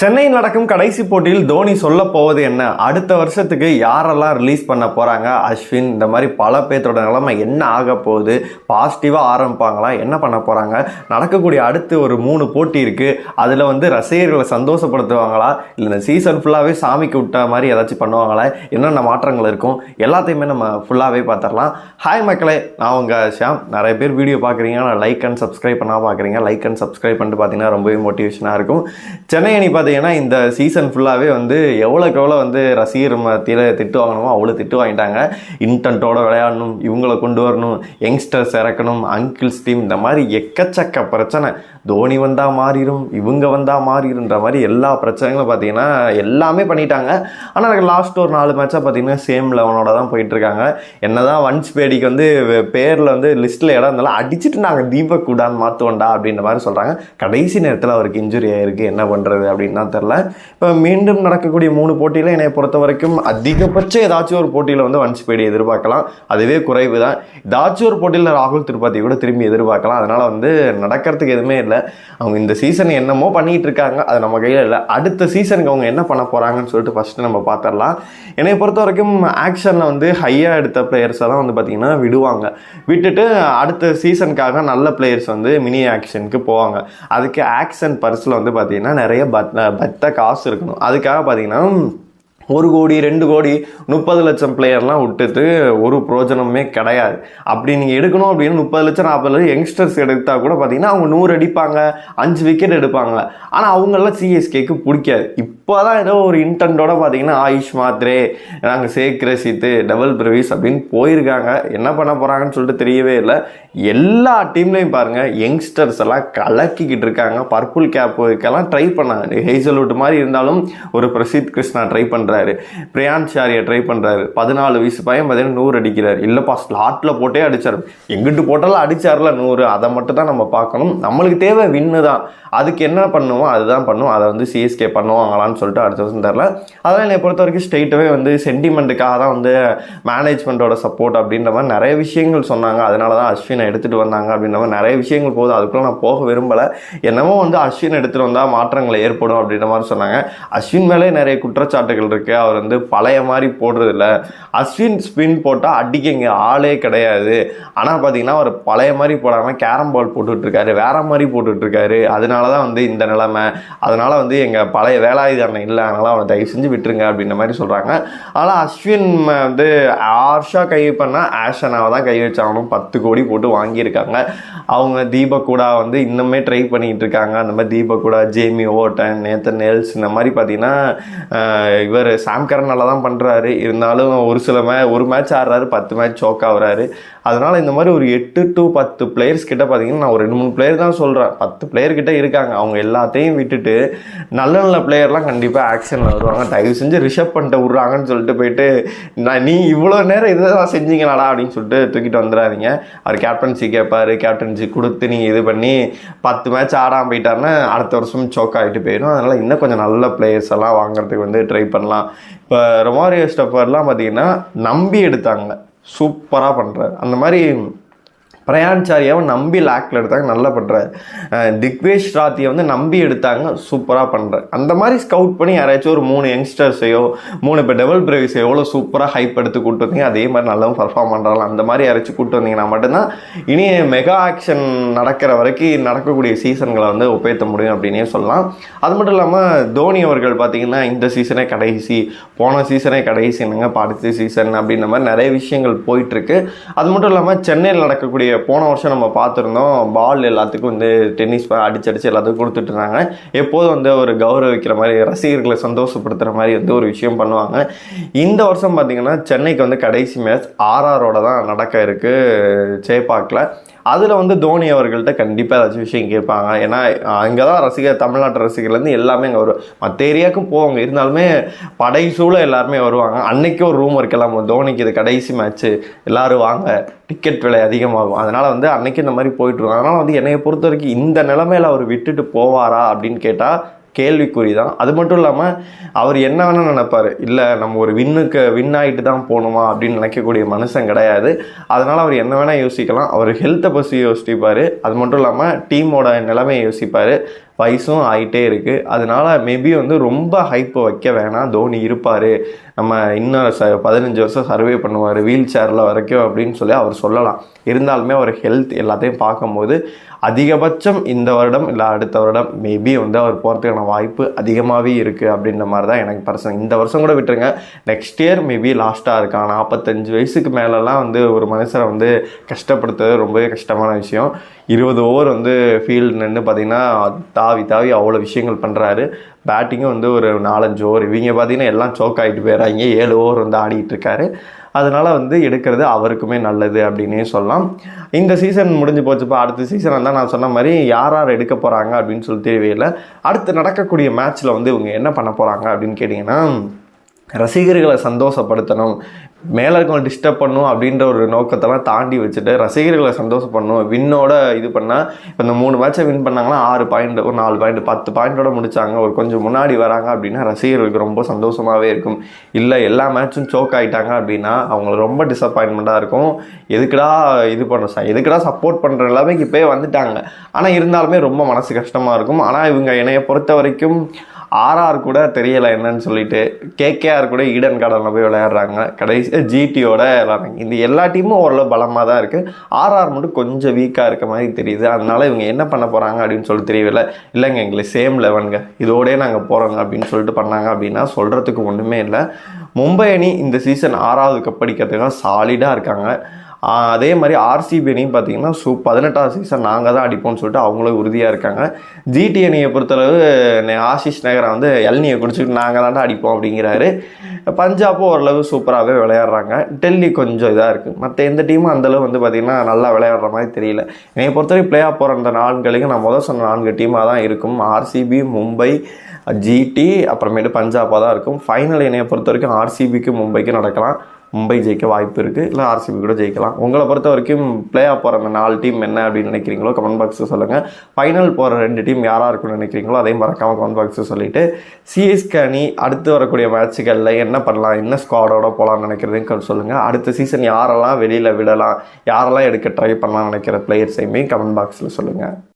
சென்னையில் நடக்கும் கடைசி போட்டியில் தோனி சொல்ல போவது என்ன? அடுத்த வருஷத்துக்கு யாரெல்லாம் ரிலீஸ் பண்ண போறாங்க? அஸ்வின் இந்த மாதிரி பல பேர்த்தோட நிலைமை என்ன ஆக போகுது? பாசிட்டிவா ஆரம்பிப்பாங்களா? என்ன பண்ண போறாங்க? நடக்கக்கூடிய அடுத்து ஒரு மூணு போட்டி இருக்கு. அதுல வந்து ரசிகர்களை சந்தோஷப்படுத்துவாங்களா? இல்லை இந்த சீசன் ஃபுல்லாகவே சாமிக்கு விட்ட மாதிரி ஏதாச்சும் பண்ணுவாங்களா? என்னென்ன மாற்றங்கள் இருக்கும்? எல்லாத்தையுமே நம்ம ஃபுல்லாகவே பார்த்துடலாம். ஹாய் மக்களே நான் உங்க ஷியாம். நிறைய பேர் வீடியோ பார்க்குறீங்க. நான் லைக் அண்ட் சப்ஸ்கிரைப் பண்ணா பார்க்குறீங்க. லைக் அண்ட் சப்ஸ்கிரைப் பண்ணிட்டு பார்த்தீங்கன்னா ரொம்பவே மோட்டிவேஷனாக இருக்கும். சென்னை அணி பார்த்தீங்கன்னா இந்த சீசன் ஃபுல்லாகவே வந்து எவ்வளோக்கு எவ்வளோ வந்து ரசிகர் மத்தியில் திட்டு வாங்கணுமோ அவ்வளோ திட்டு வாங்கிட்டாங்க. இன்டென்ட்டோட விளையாடணும் இவங்களை கொண்டு வரணும் யங்ஸ்டர்ஸ் இறக்கணும் அங்கிள்ஸ் டீம் இந்த மாதிரி எக்கச்சக்க பிரச்சனை. தோனி வந்தால் மாறிடும் இவங்க வந்தால் மாறிடுன்ற மாதிரி எல்லா பிரச்சனைகளும் பார்த்தீங்கன்னா எல்லாமே பண்ணிட்டாங்க. ஆனால் எனக்கு லாஸ்ட் ஒரு நாலு மேட்சாக பார்த்தீங்கன்னா சேம் லெவனோட தான் போயிட்டுருக்காங்க. என்ன தான் வன்ஸ் பேடிக்கு வந்து பேரில் வந்து லிஸ்ட்டில் இடம் இருந்தாலும் அடிச்சுட்டு நாங்கள் தீபக் கூடான்னு மாற்றுவோண்டா அப்படின்ற மாதிரி சொல்கிறாங்க கடைசி நேரத்தில் அவருக்கு இன்ஜுரி ஆகிருக்கு என்ன பண்ணுறது அப்படின்னு தான் தெரில இப்போ மீண்டும் நடக்கக்கூடிய மூணு போட்டியில் என்னை பொறுத்த வரைக்கும் அதிகபட்சம் ஏதாச்சும் ஒரு போட்டியில் வந்து வன்ஸ் பேடி எதிர்பார்க்கலாம். அதுவே குறைவு தான் ஏதாச்சும் ஒரு போட்டியில் ராகுல் திருப்பதி கூட திரும்பி எதிர்பார்க்கலாம். அதனால் வந்து நடக்கிறதுக்கு எதுவுமே இல்லை. அவங்க இந்த சீசன் என்னமோ பண்ணிகிட்டு இருக்காங்க. அது நம்ம கையில் இல்லை. அடுத்த சீசனுக்கு அவங்க என்ன பண்ண போகிறாங்கன்னு சொல்லிட்டு ஃபஸ்ட்டு நம்ம பார்த்துடலாம் என்னை பொறுத்த வரைக்கும் ஆக்ஷனில் வந்து ஹையாக எடுத்த பிளேயர்ஸை தான் வந்து பார்த்திங்கன்னா விடுவாங்க. விட்டுட்டு அடுத்த சீசனுக்காக நல்ல பிளேயர்ஸ் வந்து மினி ஆக்ஷனுக்கு போவாங்க. அதுக்கு ஆக்ஷன் பர்ஸில் வந்து பார்த்திங்கன்னா நிறைய பத் பத்த காசு இருக்கணும். அதுக்காக பார்த்தீங்கன்னா ஒரு கோடி ரெண்டு கோடி முப்பது லட்சம் பிளேயர்லாம் விட்டுட்டு ஒரு பிரோஜனமே கிடையாது. அப்படி நீங்கள் எடுக்கணும் அப்படின்னு முப்பது லட்சம் நாற்பது லட்சம் யங்ஸ்டர்ஸ் எடுத்தால் கூட பார்த்தீங்கன்னா அவங்க நூறு அடிப்பாங்க அஞ்சு விக்கெட் எடுப்பாங்க. ஆனால் அவங்கெல்லாம் சிஎஸ்கேக்கு பிடிக்காது. இப்போ தான் ஏதோ ஒரு இன்டென்ட்டோட பார்த்தீங்கன்னா ஆயுஷ் மாத்ரே நாங்கள் சேக் ரசித்து டபுள் பிரவீஸ் அப்படின்னு போயிருக்காங்க. என்ன பண்ண போகிறாங்கன்னு சொல்லிட்டு தெரியவே இல்லை. எல்லா டீம்லேயும் பாருங்கள் யங்ஸ்டர்ஸ் எல்லாம் கலக்கிக்கிட்டு இருக்காங்க. பர்பிள் கேப்புக்கெல்லாம் ட்ரை பண்ணாங்க. ஹெய்சல்வுட் மாதிரி இருந்தாலும் ஒரு பிரசித் கிருஷ்ணா ட்ரை பண்ணுறாரு பிரியான் சாரியை ட்ரை பண்ணுறாரு பதினாலு வயசு பையன் பார்த்தீங்கன்னா நூறு அடிக்கிறார். இல்லைப்பா ஸ்லாட்டில் போட்டே அடித்தார் எங்கிட்டு போட்டாலும் அடித்தார்ல நூறு. அதை மட்டும் தான் நம்ம பார்க்கணும். நம்மளுக்கு தேவை வின்னு தான். அதுக்கு என்ன பண்ணுவோம்? அதுதான் பண்ணுவோம். அதை வந்து சிஎஸ்கே பண்ணுவாங்களான்னு சொல்லிட்டு அடுத்த வருஷம் தரல அதெல்லாம் என்னை பொறுத்த வரைக்கும் ஸ்ட்ரெயிட்டாகவே வந்து சென்டிமெண்ட்டுக்காக தான் வந்து மேனேஜ்மெண்ட்டோட சப்போர்ட் அப்படின்ற மாதிரி நிறைய விஷயங்கள் சொன்னாங்க. அதனால தான் அஸ்வினை எடுத்துகிட்டு வந்தாங்க அப்படின்ற மாதிரி நிறைய விஷயங்கள் போகுது. அதுக்குள்ளே நான் போக விரும்பலை. என்னமோ வந்து அஸ்வின் எடுத்துகிட்டு வந்தால் மாற்றங்கள் ஏற்படும் அப்படின்ற மாதிரி சொன்னாங்க. அஸ்வின் மேலே நிறைய குற்றச்சாட்டுகள் இருக்குது அவர் வந்து பழைய மாதிரி போடுறதில்ல. அஸ்வின் ஸ்பின் போட்டால் அடிக்க இங்கே ஆளே கிடையாது. ஆனால் பார்த்தீங்கன்னா அவர் பழைய மாதிரி போடாமல் கேரம் பால் போட்டுட்ருக்காரு. வேற மாதிரி போட்டுட்ருக்காரு. அதனால தான் வந்து இந்த நிலைமை. அதனால வந்து எங்கள் பழைய வேலாயுதம் இல்லை. அதனால் அவனை தயவு செஞ்சு விட்டுருங்க அப்படின்ற மாதிரி சொல்கிறாங்க ஆனால் அஸ்வின் வந்து ஆர்ஷா கை பண்ணால் ஆஷனாவை தான் கை வச்சாகணும் பத்து கோடி போட்டு வாங்கியிருக்காங்க. அவங்க தீபக் கூட வந்து இன்னுமே ட்ரை பண்ணிகிட்டு இருக்காங்க அந்த மாதிரி தீபக் கூட ஜேமி ஓட்டன் நேத்தன் நெல்ஸ் இந்த மாதிரி பார்த்தீங்கன்னா இவர் சாம்கரன் நல்லா தான் பண்ணுறாரு இருந்தாலும் ஒரு சில மே ஒரு மேட்ச் ஆடுறாரு பத்து மேட்ச் சோக் ஆகுறாரு அதனால் இந்த மாதிரி ஒரு எட்டு டு பத்து பிளேயர்ஸ் கிட்ட பார்த்தீங்கன்னா நான் ஒரு ரெண்டு மூணு பிளேயர் தான் சொல்கிறேன் பத்து பிளேயர் கிட்ட இருக்காங்க. அவங்க எல்லாத்தையும் விட்டுட்டு நல்ல நல்ல பிளேயர்லாம் கண்டிப்பாக ஆக்ஷனில் வருவாங்க. தயவு செஞ்சு ரிஷப் பண்ணிட்டு விட்றாங்கன்னு சொல்லிட்டு போயிட்டு நான் நீ இவ்வளோ நேரம் இதெல்லாம் செஞ்சீங்களாடா? அப்படின்னு சொல்லிட்டு தூக்கிட்டு வந்துடாதீங்க. அவர் கேப்டன்சி கேட்பார் கேப்டன்சி கொடுத்து நீங்கள் இது பண்ணி பத்து மேட்ச் ஆடாமல் போயிட்டாருன்னா அடுத்த வருஷம் சோக் ஆகிட்டு போயிடும். அதனால் இன்னும் கொஞ்சம் நல்ல பிளேயர்ஸ் எல்லாம் வாங்குறதுக்கு வந்து ட்ரை பண்ணலாம். இப்போ ரொமாரியோ ஸ்டப்பர்லாம் பார்த்தீங்கன்னா நம்பி எடுத்தாங்க. சூப்பராக பண்ணுறார் அந்த மாதிரி பிரயாண்சாரியாவும் நம்பி லேக்கில் எடுத்தாங்க நல்லா பண்ணுறாரு திக்வேஷ் ராத்தியை வந்து நம்பி எடுத்தாங்க சூப்பராக பண்ணுறாரு அந்த மாதிரி ஸ்கவுட் பண்ணி யாராச்சும் ஒரு மூணு யங்ஸ்டர்ஸையோ மூணு இப்போ டெவல் பிரேவிஸை எவ்வளோ சூப்பராக ஹைப் எடுத்து கூப்பிட்டு வந்தீங்க அதே மாதிரி நல்லாவும் பர்ஃபார்ம் பண்ணுறாங்க அந்த மாதிரி யாராச்சும் கூட்டு வந்தீங்கன்னா மட்டும்தான் இனி மெகா ஆக்ஷன் நடக்கிற வரைக்கும் நடக்கக்கூடிய சீசன்களை வந்து ஒப்பேற்ற முடியும் அப்படின்னே சொல்லலாம். அது மட்டும் இல்லாமல் தோனி அவர்கள் பார்த்தீங்கன்னா இந்த சீசனே கடைசி போன சீசனே கடைசி என்னங்க அடுத்த சீசன் அப்படின்ற மாதிரி நிறைய விஷயங்கள் போயிட்டுருக்கு அது மட்டும் இல்லாமல் சென்னையில் நடக்கக்கூடிய போன வருஷம் நம்ம பார்த்துருந்தோம் பால் எல்லாத்துக்கும் வந்து டென்னிஸ் அடிச்சு அடிச்சு எல்லாத்துக்கும் கொடுத்துட்டு இருந்தாங்க எப்போதும் வந்து ஒரு கௌரவிக்கிற மாதிரி ரசிகர்களை சந்தோஷப்படுத்துகிற மாதிரி வந்து ஒரு விஷயம் பண்ணுவாங்க. இந்த வருஷம் பார்த்தீங்கன்னா சென்னைக்கு வந்து கடைசி மேட்ச் ஆர்ஆரோட தான் நடக்க இருக்கு சேப்பாக்கில். அதில் வந்து தோனி அவர்கள்ட்ட கண்டிப்பாக ஏதாச்சும் விஷயம் கேட்பாங்க. ஏன்னா அங்கே தான் ரசிகர் தமிழ்நாட்டு ரசிகர்லேருந்து எல்லாமே அங்கே வருவாங்க மற்ற ஏரியாவுக்கும் போவாங்க. இருந்தாலுமே படை சூழ எல்லாருமே வருவாங்க. அன்னைக்கு ஒரு ரூம் இருக்கலாம் தோனிக்கு இது கடைசி மேட்ச்சு எல்லோரும் வாங்க டிக்கெட் விலை அதிகமாகும். அதனால் வந்து அன்னைக்கு இந்த மாதிரி போயிட்டுருவாங்க அதனால் வந்து என்னையை பொறுத்த வரைக்கும் இந்த நிலமையில அவர் விட்டுட்டு போவாரா அப்படின்னு கேட்டால் கேள்விக்குறி தான் அது மட்டும் இல்லாமல் அவர் என்ன வேணால் நினைப்பார். இல்லை நம்ம ஒரு வின்னுக்கு வின் ஆகிட்டு தான் போகணுமா அப்படின்னு நினைக்கக்கூடிய மனுஷன் கிடையாது. அதனால் அவர் என்ன வேணால் யோசிக்கலாம். அவர் ஹெல்த்தை பற்றி யோசிப்பார். அது மட்டும் இல்லாமல் டீமோட நிலைமையை யோசிப்பார். வயசும் ஆகிட்டே இருக்குது அதனால மேபி வந்து ரொம்ப ஹைப்பை வைக்க வேணாம். தோனி இருப்பார். நம்ம இன்னும் ச பதினஞ்சு வருஷம் சர்வே பண்ணுவார் வீல் சேரில் வரைக்கும் அப்படின்னு சொல்லி அவர் சொல்லலாம். இருந்தாலுமே அவர் ஹெல்த் எல்லாத்தையும் பார்க்கும்போது அதிகபட்சம் இந்த வருடம் இல்லை அடுத்த வருடம் மேபி வந்து அவர் போகிறதுக்கான வாய்ப்பு அதிகமாகவே இருக்குது அப்படின்ற மாதிரி தான் எனக்கு பர்சன் இந்த வருஷம் கூட விட்டுருங்க. நெக்ஸ்ட் இயர் மேபி லாஸ்ட்டாக இருக்கான் நாற்பத்தஞ்சு வயசுக்கு மேலெலாம் வந்து ஒரு மனுஷரை வந்து கஷ்டப்படுத்துறது ரொம்பவே கஷ்டமான விஷயம். இருபது ஓவர் வந்து ஃபீல்டு நின்று பார்த்தீங்கன்னா தாவி தாவி அவ்வளோ விஷயங்கள் பண்ணுறாரு பேட்டிங்கும் வந்து ஒரு நாலஞ்சு ஓவர். இவங்க பார்த்தீங்கன்னா எல்லாம் சோக் ஆகிட்டு போயிடறாங்க. ஏழு ஓவர் வந்து ஆடிட்டு இருக்காரு. வந்து எடுக்கிறது அவருக்குமே நல்லது அப்படின்னே சொல்லலாம். இந்த சீசன் முடிஞ்சு போச்சுப்பா அடுத்த சீசன் தான் நான் சொன்ன மாதிரி யார் யார் எடுக்க போகிறாங்க அப்படின்னு சொல்லி தெரியவே அடுத்து நடக்கக்கூடிய மேட்ச்சில் வந்து இவங்க என்ன பண்ண போகிறாங்க அப்படின்னு கேட்டிங்கன்னா ரசிகர்களை சந்தோஷப்படுத்தணும் மேலே இருக்கவங்க டிஸ்டர்ப் பண்ணும் அப்படின்ற ஒரு நோக்கத்தெல்லாம் தாண்டி வச்சுட்டு ரசிகர்களை சந்தோஷப்படணும். வின்னோட இது பண்ணால் இப்போ இந்த மூணு மேட்சை வின் பண்ணாங்கன்னா ஆறு பாயிண்ட் ஒரு நாலு பாயிண்ட் பத்து பாயிண்டோட முடிச்சாங்க. ஒரு கொஞ்சம் முன்னாடி வராங்க அப்படின்னா ரசிகர்களுக்கு ரொம்ப சந்தோஷமாகவே இருக்கும். இல்லை எல்லா மேட்சும் சோக் ஆகிட்டாங்க அப்படின்னா அவங்களுக்கு ரொம்ப டிசப்பாயின்மெண்ட்டாக இருக்கும். எதுக்குடா இது பண்ண எதுக்குடா சப்போர்ட் பண்ணுற எல்லாமே இப்போயே வந்துட்டாங்க. ஆனால் இருந்தாலுமே ரொம்ப மனசு கஷ்டமாக இருக்கும். ஆனால் இவங்க என்னைய பொறுத்த வரைக்கும் ஆர்ஆர் கூட தெரியலை என்னன்னு சொல்லிட்டு கேகேஆர் கூட ஈடன் கார்டனில் போய் விளையாடுறாங்க. கடைசி ஜிடியோட விளாட்றாங்க இந்த எல்லா டீமும் ஓரளவு பலமாக தான் இருக்குது ஆர்ஆர் மட்டும் கொஞ்சம் வீக்காக இருக்க மாதிரி தெரியுது. அதனால் இவங்க என்ன பண்ண போகிறாங்க அப்படின்னு சொல்லி தெரியவில்லை. இல்லைங்க எங்களுக்கு சேம் லெவனுங்க இதோடய நாங்கள் போகிறோங்க அப்படின்னு சொல்லிட்டு பண்ணாங்க அப்படின்னா சொல்கிறதுக்கு ஒன்றுமே இல்லை. மும்பை அணி இந்த சீசன் ஆறாவது கப் அடிக்கிறதுக்காக சாலிடாக இருக்காங்க. அதே மாதிரி ஆர்சிபி பார்த்தீங்கன்னா சூ பதினெட்டாவது சீசன் நாங்கள் தான் அடிப்போம்னு சொல்லிட்டு அவங்களும் உறுதியாக இருக்காங்க. ஜிடி அணியை பொறுத்தளவு ஆஷிஷ் நேகரா வந்து எல்னியை குடிச்சிட்டு நாங்கள் தாண்டா அடிப்போம் அப்படிங்கிறாரு. பஞ்சாப்பும் ஓரளவு சூப்பராகவே விளையாடுறாங்க. டெல்லி கொஞ்சம் இதாக இருக்குது மற்ற எந்த டீமும் அந்தளவு வந்து பார்த்திங்கன்னா நல்லா விளையாடுற மாதிரி தெரியல. என்னை பொறுத்தவரை பிளே ஆஃப் போகிற அந்த நான்களுக்கு நான் முதல் சொன்ன நான்கு டீமாக தான் இருக்கும். ஆர்சிபி மும்பை ஜிடி அப்புறமேட்டு பஞ்சாபாக தான் இருக்கும். ஃபைனல் என்னையை பொறுத்த வரைக்கும் ஆர்சிபிக்கு மும்பைக்கு நடக்கலாம். மும்பை ஜெயிக்க வாய்ப்பு இருக்குது இல்லை ஆர்சிபி கூட ஜெயிக்கலாம். உங்களை பொறுத்த வரைக்கும் பிளே ஆஃப் போகிற அந்த நாலு டீம் என்ன அப்படின்னு நினைக்கிறீங்களோ கமெண்ட் பாக்ஸில் சொல்லுங்கள் ஃபைனல் போகிற ரெண்டு டீம் யாராக இருக்கும்னு நினைக்கிறீங்களோ அதையும் மறக்காமல் கமெண்ட் பாக்ஸில் சொல்லிவிட்டு சிஎஸ்கே அணி அடுத்து வரக்கூடிய மேட்ச்சுகளில் என்ன பண்ணலாம் என்ன ஸ்குவாடோட போகலாம்னு நினைக்கிறதையும் சொல்லுங்கள் அடுத்த சீசன் யாரெல்லாம் வெளியில் விடலாம் யாரெல்லாம் எடுக்க ட்ரை பண்ணலாம்னு நினைக்கிற பிளேயர்ஸையுமே கமெண்ட் பாக்ஸில் சொல்லுங்கள்